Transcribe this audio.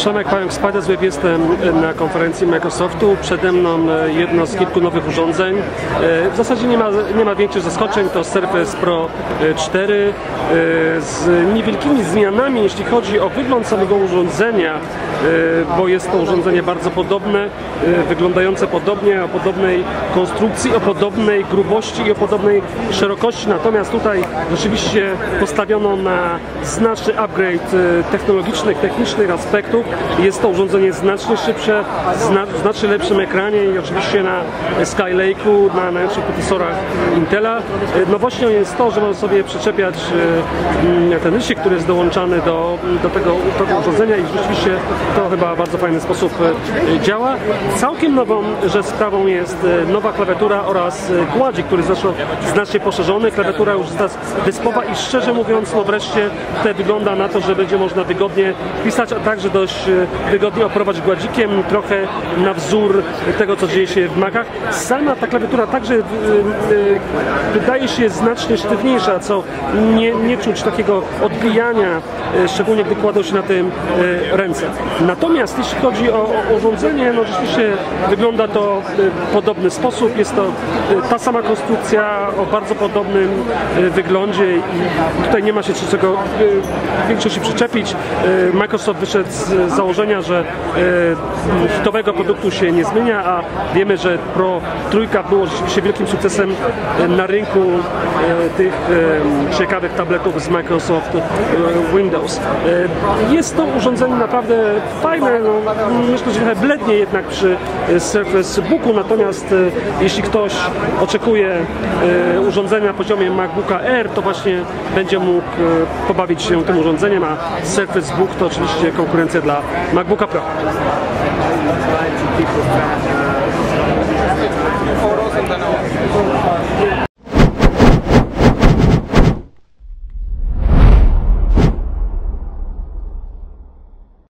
Przemek Pająk z Padesweb, jestem na konferencji Microsoftu. Przede mną e, jedno z kilku nowych urządzeń. E, W zasadzie nie ma, nie ma większych zaskoczeń, to Surface Pro e, 4 e, z niewielkimi zmianami, jeśli chodzi o wygląd samego urządzenia, bo jest to urządzenie bardzo podobne, e, wyglądające podobnie, o podobnej konstrukcji, o podobnej grubości i o podobnej szerokości. Natomiast tutaj rzeczywiście postawiono na znaczny upgrade e, technologicznych, technicznych aspektów. Jest to urządzenie znacznie szybsze, zna, znacznie lepszym ekranie i oczywiście na Skylake'u, na najlepszych procesorach Intela. E, Nowością jest to, że można sobie przyczepiać e, mm, ten lysik, który jest dołączany do, do tego, tego urządzenia i rzeczywiście to chyba bardzo fajny sposób e, działa. Całkiem nową że sprawą jest e, nowa klawiatura oraz e, gładzik, który został znacznie poszerzony. Klawiatura już jest wyspowa i szczerze mówiąc, no wreszcie tutaj wygląda na to, że będzie można wygodnie pisać, a także dość wygodnie operować gładzikiem, trochę na wzór tego, co dzieje się w Macach. Sama ta klawiatura także wydaje się znacznie sztywniejsza, co nie, nie czuć takiego odbijania, szczególnie gdy kładą się na tym ręce. Natomiast jeśli chodzi o, o urządzenie, no rzeczywiście wygląda to w podobny sposób. Jest to e, ta sama konstrukcja o bardzo podobnym e, wyglądzie i tutaj nie ma się czego w większości przyczepić. Microsoft wyszedł z założenia, że hitowego produktu się nie zmienia, a wiemy, że Pro trójka było rzeczywiście wielkim sukcesem na rynku tych ciekawych tabletów z Microsoft Windows. Jest to urządzenie naprawdę fajne, no, myślę, że trochę blednie jednak przy e, Surface Booku, natomiast e, jeśli ktoś oczekuje e, urządzenia na poziomie MacBooka Air, to właśnie będzie mógł pobawić się tym urządzeniem, a Surface Book to oczywiście konkurencja dla MacBooka Pro. foros and then